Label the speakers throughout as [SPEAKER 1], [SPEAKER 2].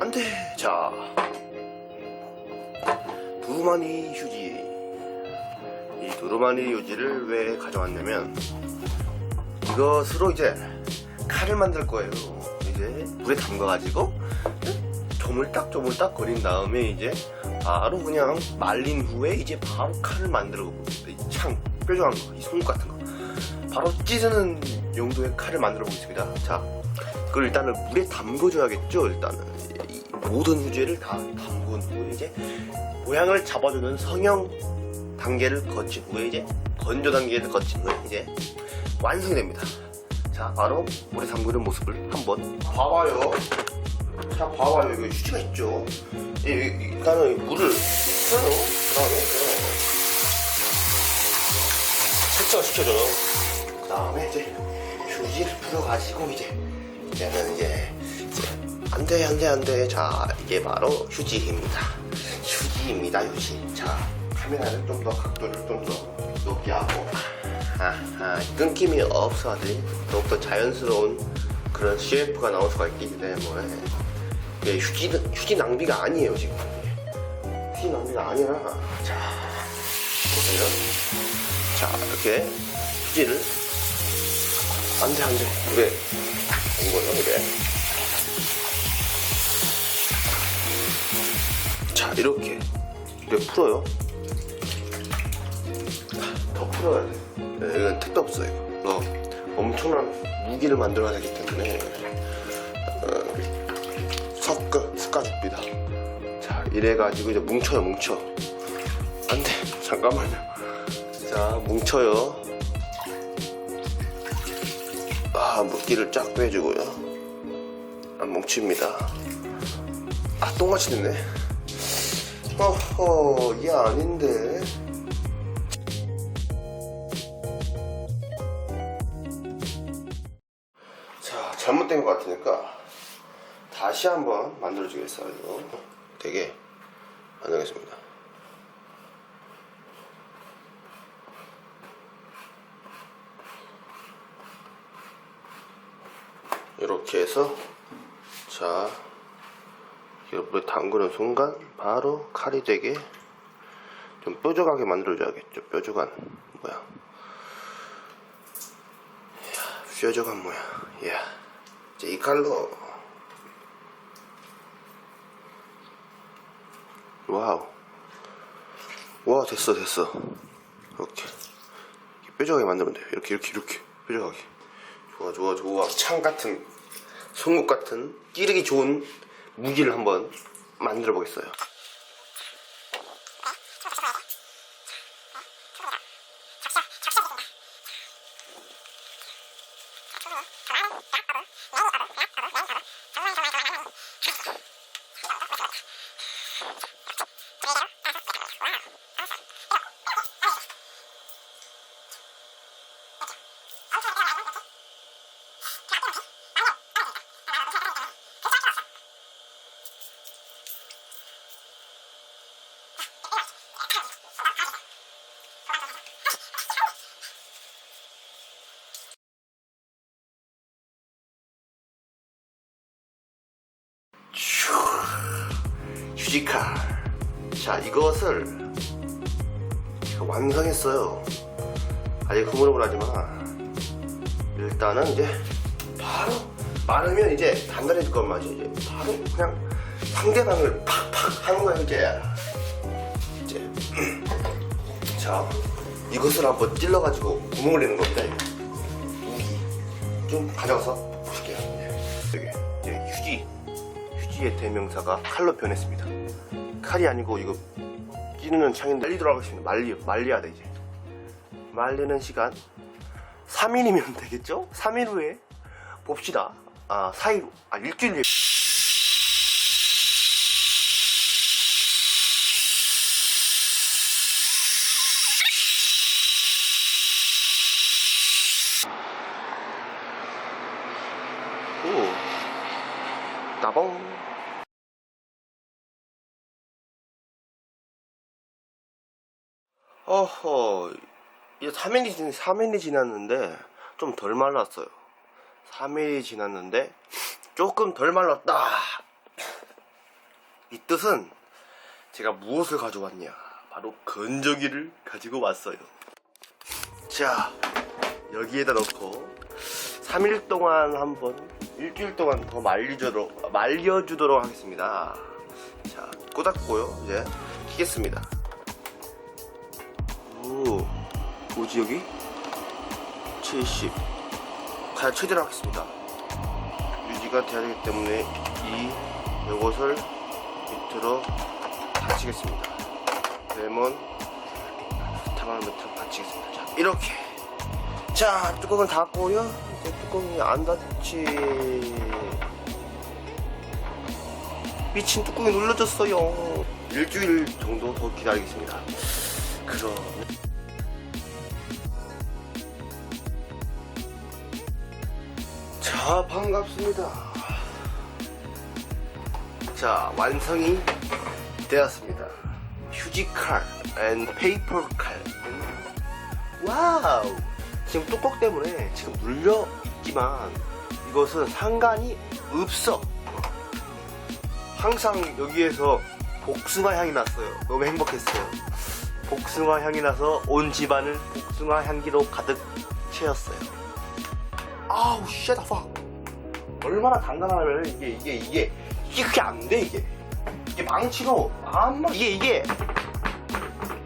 [SPEAKER 1] 안돼. 자. 두루마니 휴지. 이 두루마니 휴지를 왜 가져왔냐면 이것으로 이제 칼을 만들 거예요. 이제 물에 담가가지고 조물딱 조물딱 거린 다음에 이제 바로 그냥 말린 후에 이제 바로 칼을 만들고 이창 뾰족한 거, 이 손목 같은 거. 바로 찌르는 용도의 칼을 만들어 보겠습니다. 자, 그걸 일단은 물에 담궈줘야겠죠. 일단은. 이 모든 휴지를 다 담근 후에 이제 모양을 잡아주는 성형 단계를 거친 후에 이제 건조 단계를 거친 후에 이제 완성이 됩니다. 자, 바로 물에 담그는 모습을 한번 봐봐요. 자, 봐봐요. 이거 휴지가 있죠. 이- 이- 일단은 물을 풀어요. 그 다음에 세척시켜줘요. 그 다음에 이제 휴지를 풀어가지고 이제 이제, 이제 안돼 안돼 안돼. 자 이게 바로 휴지입니다. 휴지입니다 휴지. 자 카메라를 좀 더 각도를 좀 더 높게 하고. 아하 끊김이 없어야지 더욱더 자연스러운 그런 CF가 나올 수가 있기 때문에. 이게 휴지는 휴지 낭비가 아니에요 지금. 휴지 낭비가 아니라. 자 보세요. 자 이렇게 휴지를. 안돼 안돼. 왜 이거요 이래 자 이렇게. 이렇게 풀어요. 더 풀어야 돼. 네, 이건 택도 없어 이거. 너 엄청난 무기를 만들어야 되기 때문에 어, 섞어 섞어줍니다. 자 이래가지고 이제 뭉쳐요 뭉쳐. 안돼. 잠깐만요. 자 뭉쳐요. 아 물기를 쫙 빼주고요. 안 뭉칩니다. 아 똥같이 됐네 어허 이게 아닌데. 자 잘못된 것 같으니까 다시 한번 만들어 주겠어요. 되게 만들겠습니다 이렇게 해서 자 물에 담그는 순간 바로 칼이 되게 좀 뾰족하게 만들어줘야겠죠. 뾰족한 이야, 뾰족한 모양 이야 이제 이 칼로. 와우. 와 됐어 됐어. 이렇게 뾰족하게 만들면 돼요. 이렇게 이렇게 이렇게 뾰족하게. 좋아 좋아 좋아. 창 같은 송곳 같은 찌르기 좋은 무기를 한번 만들어 보겠어요 휴지칼. 자 이것을 제가 완성했어요. 아직 흐물흐물 하지만. 일단은 이제 바로 마르면 이제 단단해질 것 맞죠. 이제 바로 그냥 상대방을 팍팍 하는 이제 이제 자 이것을 한번 찔러가지고 구멍을 내는 겁니다. 무기 좀 가져가서 보실게요. 여기 이제 휴지. 휴지의 대명사가 칼로 변했습니다. 칼이 아니고 이거 찌르는 창인데 말리도록 하겠습니다. 말리, 말려야 돼 이제. 말리는 시간 3일이면 되겠죠? 3일 후에 봅시다. 아 4일 후, 아 일주일 후에 오 나봉 어허 이제 3일이, 지, 3일이 지났는데 좀 덜 말랐어요 3일이 지났는데 조금 덜 말랐다 이 뜻은 제가 무엇을 가져왔냐? 바로 건조기를 가지고 왔어요. 자, 여기에다 넣고 3일 동안 한번 일주일 동안 더 말려주도록, 말려주도록 하겠습니다. 자, 꽂았고요. 이제 키겠습니다. 뭐지 여기? 70. 가장 최대로 하겠습니다. 유지가 돼야 되기 때문에 이 요것을 밑으로 받치겠습니다. 레몬 스타만 밑으로 받치겠습니다. 자, 이렇게. 자, 뚜껑을 닫고요. 이제 뚜껑이 안 닫지. 미친 뚜껑이 눌러졌어요. 일주일 정도 더 기다리겠습니다. 그럼. 자, 반갑습니다. 자, 완성이 되었습니다. 휴지칼 앤 페이퍼 칼. 와우! 지금 뚜껑 때문에 지금 눌려 있지만 이것은 상관이 없어. 항상 여기에서 복숭아 향이 났어요. 너무 행복했어요. 복숭아 향이 나서 온 집안을 복숭아 향기로 가득 채웠어요. 아우 쉣 아파. 얼마나 단단하면 이게 이게 이게 이게 그게 안 돼 이게. 이게 망치로 안마 이게 이게.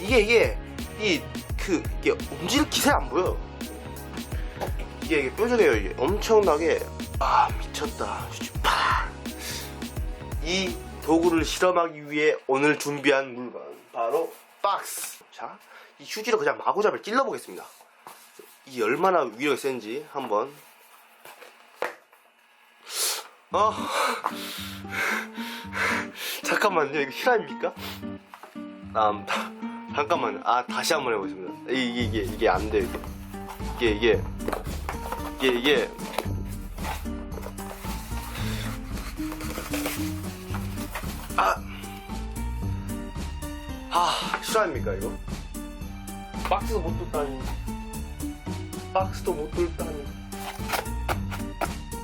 [SPEAKER 1] 이게 이게 이 그 이게 움직일 기세 안 보여. 이게 이게 뾰족해요 이게. 엄청나게. 아 미쳤다. 이 도구를 실험하기 위해 오늘 준비한 물건 바로 박스. 자이 휴지로 그냥 마구잡이를 찔러 보겠습니다. 이 얼마나 위력이 센지 한번 아 잠깐만요. 이거 실화입니까? 아 잠깐만요. 아 다시 한번 해보겠습니다. 이게 이게 이게 안 돼요 이게 이게 이게 이게. 아, 아 실화입니까 이거? 박스도 못 뚫다니. 박스도 못 뚫다니.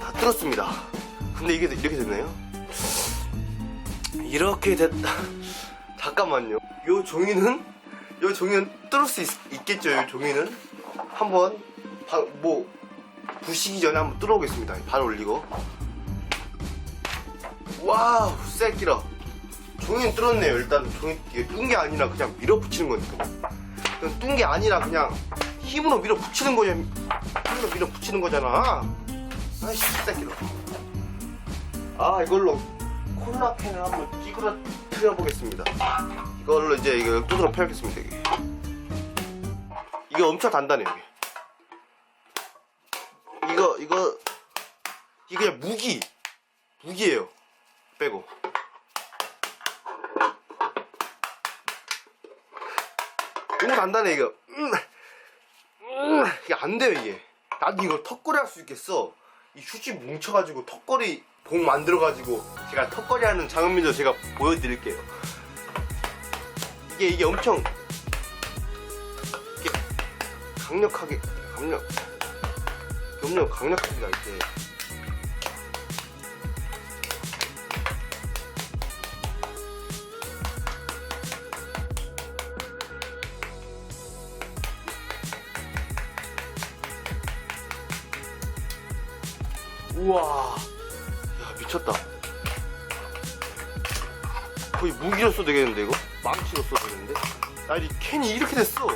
[SPEAKER 1] 다 뚫었습니다 근데 이게 이렇게 됐나요? 이렇게 됐다 잠깐만요. 요 종이는? 요 종이는 뚫을 수 있, 겠죠요 종이는? 한번 바, 뭐 부시기 전에 한번 뚫어보겠습니다. 발 올리고. 와우 쎄기라 종이는 뚫었네요 일단. 종이 이게 뚫은 게 아니라 그냥 밀어붙이는 거니까. 그냥 뚫은 게 아니라 그냥 힘으로 밀어붙이는 거냐 힘으로 밀어붙이는 거잖아. 아이씨 쎄기라 아 이걸로 콜라캔을 한번 찌그러뜨려 보겠습니다. 이걸로 이제 이거 뚜드러 펴겠습니다 이게. 이게 엄청 단단해요 이게. 이거 이거 이게 그냥 무기. 무기예요 빼고. 너무 단단해 이거. 음, 음, 이게 안 돼요 이게. 나도 이거 턱걸이 할 수 있겠어 이 휴지 뭉쳐가지고 턱걸이 봉 만들어가지고 제가 턱걸이 하는 장면도 제가 보여드릴게요. 이게 이게 엄청 이게 강력하게 강력 엄청 강력합니다 이게 우와. 야 미쳤다. 거의 무기로 써도 되겠는데 이거? 망치로 써도 되겠는데? 아니 캔이 이렇게 됐어.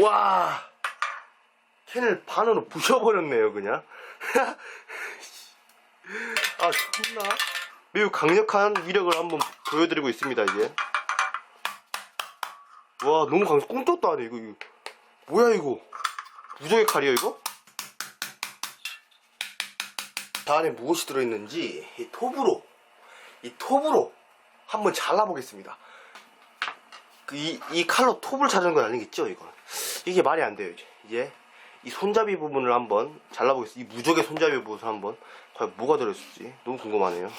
[SPEAKER 1] 와. 캔을 반으로 부셔버렸네요 그냥 아 존나? 매우 강력한 위력을 한번 보여드리고 있습니다 이제. 와 너무 강 꼼짝도 안해 이거, 이거. 뭐야 이거? 무적의 칼이야 이거? 자 안에 무엇이 들어있는지 이 톱으로 이 톱으로 한번 잘라보겠습니다. 그 이, 이 칼로 톱을 자르는 건 아니겠죠 이거 이게 말이 안 돼요 이제. 이제 이 손잡이 부분을 한번 잘라보겠습니다. 이 무적의 손잡이 부분을 한번 과연 뭐가 들어있을지 너무 궁금하네요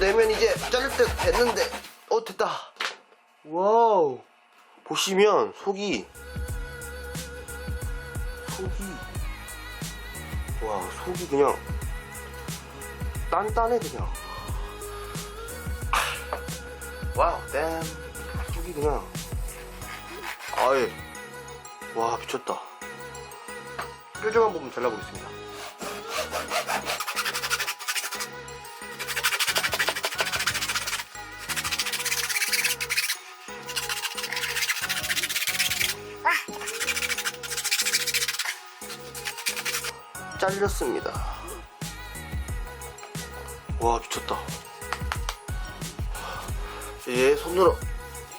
[SPEAKER 1] 내면 이제 자를 때 됐는데. 어 됐다. 와우. 보시면 속이. 속이. 와 속이 그냥 단단해 그냥. 와우 damn 속이 그냥. 아예. 와 미쳤다. 뾰족한 부분 잘라보겠습니다 잘렸습니다. 와 미쳤다. 얘 손으로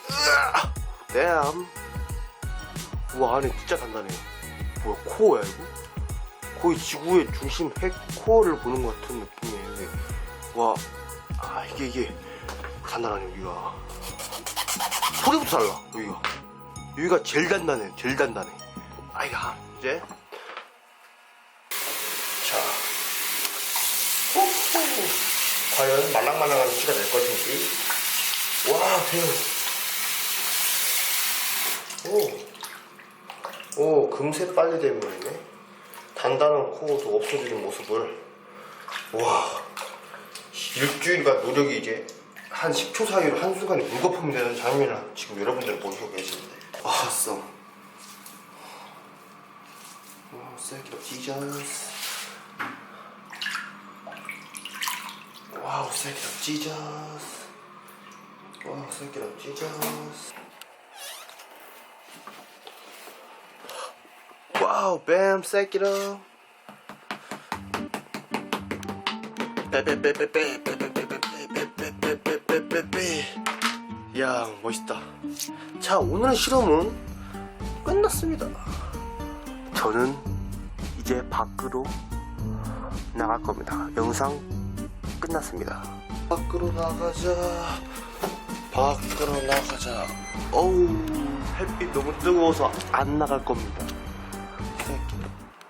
[SPEAKER 1] 으아! 댐. 와 안에 진짜 단단해. 뭐야 코어야 이거? 거의 지구의 중심 핵 코어를 보는 것 같은 느낌이에요. 이게. 와, 아 이게 이게 단단하네 여기가. 소리부터 달라 여기가. 여기가 제일 단단해, 제일 단단해. 아이가 이제 과연 말랑말랑한 수치가 될 것인지. 와, 대박. 오, 오, 금세 빨리 되면이네. 단단한 코어도 없어지는 모습을. 와, 일주일간 노력이 이제 한 10초 사이로 한순간에 물거품 되는 장면을 지금 여러분들 보시고 계시는데. 아싸. 오, 셀기로 디저스. circuit of Jesus. Wow, circuit of Jesus. Wow, bam, circuit of. 야 멋있다 자 오늘의 실험은 끝났습니다 저는 이제 밖으로 나갈 겁니다 영상 끝났습니다. 밖으로 나가자. 밖으로 나가자. 어우, 햇빛 너무 뜨거워서 안 나갈 겁니다.